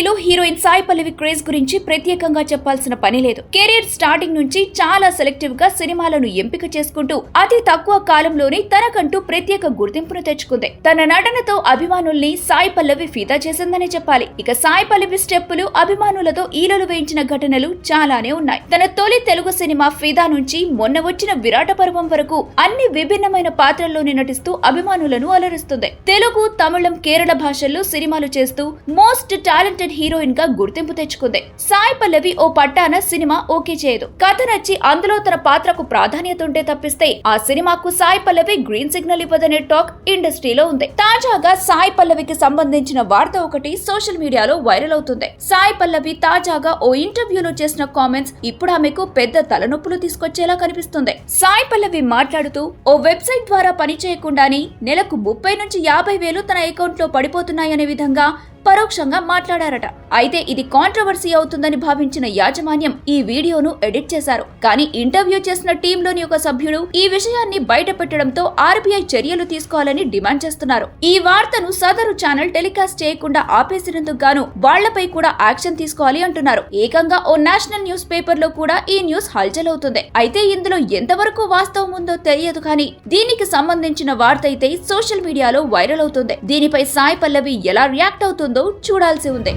ఇండస్ట్రీలో heroine Sai Pallavi craze గురించి ప్రత్యేకంగా చెప్పాల్సిన పని లేదు. కెరీర్ స్టార్టింగ్ నుంచి చాలా సెలెక్టివ్గా సినిమాలను ఎంపిక చేసుకుంటూ అతి తక్కువ కాలంలోనే తనకంటూ ప్రత్యేక గుర్తింపును తెచ్చుకుంది. తన నటనతో అభిమానుల్ని సాయి పల్లవి ఫిదా చేసిందని చెప్పాలి. ఇక సాయి పల్లవి స్టెప్పులు అభిమానులతో ఈలలు వేయించిన ఘటనలు చాలానే ఉన్నాయి. తన తొలి తెలుగు సినిమా ఫిదా నుంచి మొన్న వచ్చిన విరాట పర్వం వరకు అన్ని విభిన్నమైన పాత్రల్లోనే నటిస్తూ అభిమానులను అలరిస్తుంది. తెలుగు తమిళం కేరళ భాషల్లో సినిమాలు చేస్తూ మోస్ట్ టాలెంటెడ్ హీరోయిన్గా గుర్తింపు తెచ్చుకుంది. సాయి పల్లవి ఓ పట్టాన సినిమా ఓకే చేయదు. కథ నచ్చి అందులో తన పాత్రకు ప్రాధాన్యత ఉంటే తప్పిస్తే ఆ సినిమాకు సాయి పల్లవి గ్రీన్ సిగ్నల్ ఇవ్వదనే టాక్ ఇండస్ట్రీలో ఉంది. తాజాగా సాయి పల్లవికి సంబంధించిన వార్త ఒకటి సోషల్ మీడియాలో వైరల్ అవుతుంది. సాయి పల్లవి తాజాగా ఓ ఇంటర్వ్యూలో చేసిన కామెంట్స్ ఇప్పుడు ఆమెకు పెద్ద తలనొప్పులు తీసుకొచ్చేలా కనిపిస్తుంది. సాయి పల్లవి మాట్లాడుతూ ఓ వెబ్సైట్ ద్వారా పనిచేయకుండానే నెలకు ముప్పై నుంచి యాభై వేలు తన అకౌంట్లో పడిపోతున్నాయనే విధంగా పరోక్షంగా మాట్లాడారట. అయితే ఇది కాంట్రవర్సీ అవుతుందని భావించిన యాజమాన్యం ఈ వీడియోను ఎడిట్ చేశారు. కానీ ఇంటర్వ్యూ చేసిన టీంలోని ఒక సభ్యుడు ఈ విషయాన్ని బయట పెట్టడంతో ఆర్బీఐ చర్యలు తీసుకోవాలని డిమాండ్ చేస్తున్నారు. ఈ వార్తను సదరు ఛానల్ టెలికాస్ట్ చేయకుండా ఆపేసినందుకు గాను వాళ్ళపై కూడా యాక్షన్ తీసుకోవాలి అంటున్నారు. ఏకంగా ఓ నేషనల్ న్యూస్ పేపర్లో కూడా ఈ న్యూస్ హల్చల్ అవుతుంది అయితే ఇందులో ఎంతవరకు వాస్తవం ఉందో తెలియదు కానీ దీనికి సంబంధించిన వార్త అయితే సోషల్ మీడియాలో వైరల్ అవుతుంది. దీనిపై సాయి పల్లవి ఎలా రియాక్ట్ అవుతుందో చూడాల్సి ఉంది.